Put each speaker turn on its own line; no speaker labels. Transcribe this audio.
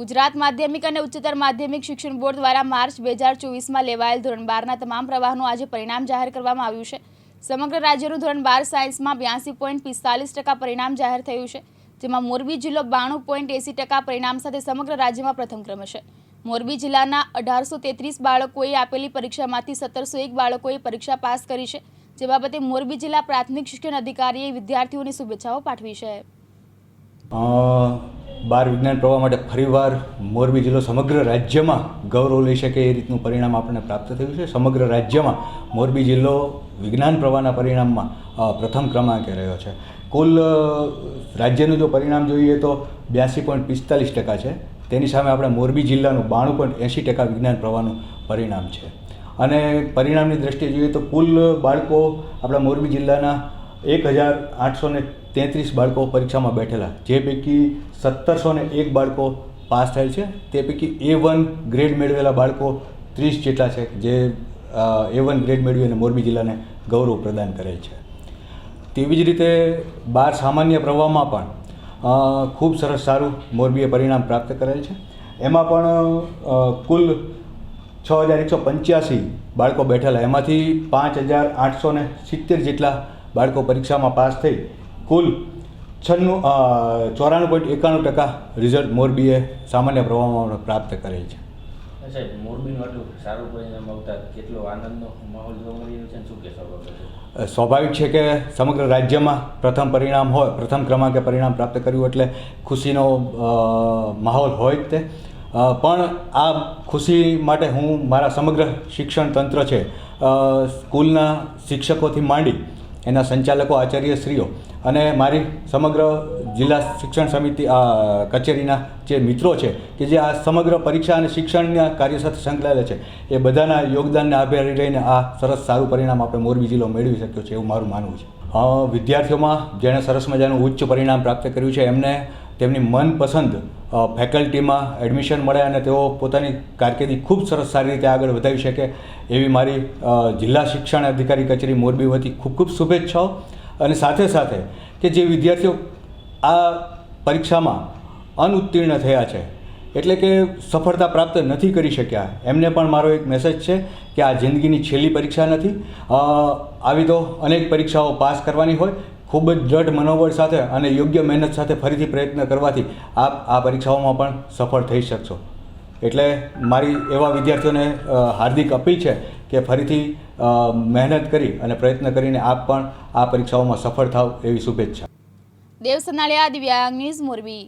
ગુજરાત માધ્યમિક અને ઉચ્ચતર માધ્યમિક શિક્ષણ બોર્ડ દ્વારા માર્ચ બે હજાર ચોવીસમાં લેવાયેલ ધોરણ બારના તમામ પ્રવાહનું આજે પરિણામ જાહેર કરવામાં આવ્યું છે સમગ્ર રાજ્યનું ધોરણ બાર સાયન્સમાં બ્યાસી પોઈન્ટ પિસ્તાલીસ ટકા પરિણામ જાહેર થયું છે જેમાં મોરબી જિલ્લો બાણું પોઈન્ટ એસી ટકા પરિણામ સાથે સમગ્ર રાજ્યમાં પ્રથમ ક્રમે છે મોરબી જિલ્લાના અઢારસો તેત્રીસ બાળકોએ આપેલી પરીક્ષામાંથી સત્તરસો એક બાળકોએ પરીક્ષા પાસ કરી છે જે બાબતે મોરબી જિલ્લા પ્રાથમિક શિક્ષણ અધિકારીએ વિદ્યાર્થીઓને શુભેચ્છાઓ પાઠવી છે
બાર વિજ્ઞાન પ્રવાહ માટે ફરીવાર મોરબી જિલ્લો સમગ્ર રાજ્યમાં ગૌરવ લઈ શકે એ રીતનું પરિણામ આપણને પ્રાપ્ત થયું છે સમગ્ર રાજ્યમાં મોરબી જિલ્લો વિજ્ઞાન પ્રવાહના પરિણામમાં પ્રથમ ક્રમાંકે રહ્યો છે કુલ રાજ્યનું જો પરિણામ જોઈએ તો બ્યાસી પોઈન્ટ પિસ્તાલીસ ટકા છે તેની સામે આપણે મોરબી જિલ્લાનું બાણું પોઈન્ટ એંશી ટકા વિજ્ઞાન પ્રવાહનું પરિણામ છે અને પરિણામની દ્રષ્ટિએ જોઈએ તો કુલ બાળકો આપણા મોરબી જિલ્લાના એક હજાર આઠસો ને તેત્રીસ બાળકો પરીક્ષામાં બેઠેલા જે પૈકી સત્તરસો ને એક બાળકો પાસ થયેલ છે તે પૈકી એ વન ગ્રેડ મેળવેલા બાળકો ત્રીસ જેટલા છે જે એ વન ગ્રેડ મેળવી અને મોરબી જિલ્લાને ગૌરવ પ્રદાન કરેલ છે તેવી જ રીતે બાર સામાન્ય પ્રવાહમાં પણ ખૂબ સરસ સારું મોરબીએ પરિણામ પ્રાપ્ત કરેલ છે એમાં પણ કુલ છ હજાર એકસો પંચ્યાસી બાળકો બેઠેલા એમાંથી પાંચ હજાર આઠસો સિત્તેર જેટલા બાળકો પરીક્ષામાં પાસ થઈ કુલ છન્નું ચોરાણું પોઈન્ટ એકાણું ટકા રિઝલ્ટ મોરબીએ સામાન્ય પ્રવાહમાં પ્રાપ્ત કરેલ છે સ્વાભાવિક છે કે સમગ્ર રાજ્યમાં પ્રથમ પરિણામ હોય પ્રથમ ક્રમાંકે પરિણામ પ્રાપ્ત કર્યું એટલે ખુશીનો માહોલ હોય જ તે પણ આ ખુશી માટે હું મારા સમગ્ર શિક્ષણ તંત્ર છે સ્કૂલના શિક્ષકોથી માંડી એના સંચાલકો આચાર્યશ્રીઓ અને મારી સમગ્ર જિલ્લા શિક્ષણ સમિતિ કચેરીના જે મિત્રો છે કે જે આ સમગ્ર પરીક્ષા અને શિક્ષણના કાર્ય સાથે સંકળાયેલા છે એ બધાના યોગદાનને આભારી લઈને આ સરસ સારું પરિણામ આપણે મોરબી જિલ્લો મેળવી શક્યો છે એવું મારું માનવું છે વિદ્યાર્થીઓમાં જેણે સરસ મજાનું ઉચ્ચ પરિણામ પ્રાપ્ત કર્યું છે એમને તેમની મનપસંદ ફેકલ્ટીમાં એડમિશન મળે અને તેઓ પોતાની કારકિર્દી ખૂબ સરસ સારી રીતે આગળ વધાવી શકે એવી મારી જિલ્લા શિક્ષણ અધિકારી કચેરી મોરબી વતી ખૂબ ખૂબ શુભેચ્છાઓ અને સાથે સાથે કે જે વિદ્યાર્થીઓ આ પરીક્ષામાં અનુત્તીર્ણ થયા છે એટલે કે સફળતા પ્રાપ્ત નથી કરી શક્યા એમને પણ મારો એક મેસેજ છે કે આ જિંદગીની છેલ્લી પરીક્ષા નથી આવી તો અનેક પરીક્ષાઓ પાસ કરવાની હોય ખૂબ જ દૃઢ મનોબળ સાથે અને યોગ્ય મહેનત સાથે ફરીથી પ્રયત્ન કરવાથી આપ આ પરીક્ષાઓમાં પણ સફળ થઈ શકશો એટલે મારી એવા વિદ્યાર્થીઓને હાર્દિક અપીલ છે કે ફરીથી મહેનત કરી અને પ્રયત્ન કરીને આપ પણ આ પરીક્ષાઓમાં સફળ થાવ એવી શુભેચ્છા દેવ સનાલિયા દિવ્યાંગ ન્યૂઝ મોરબી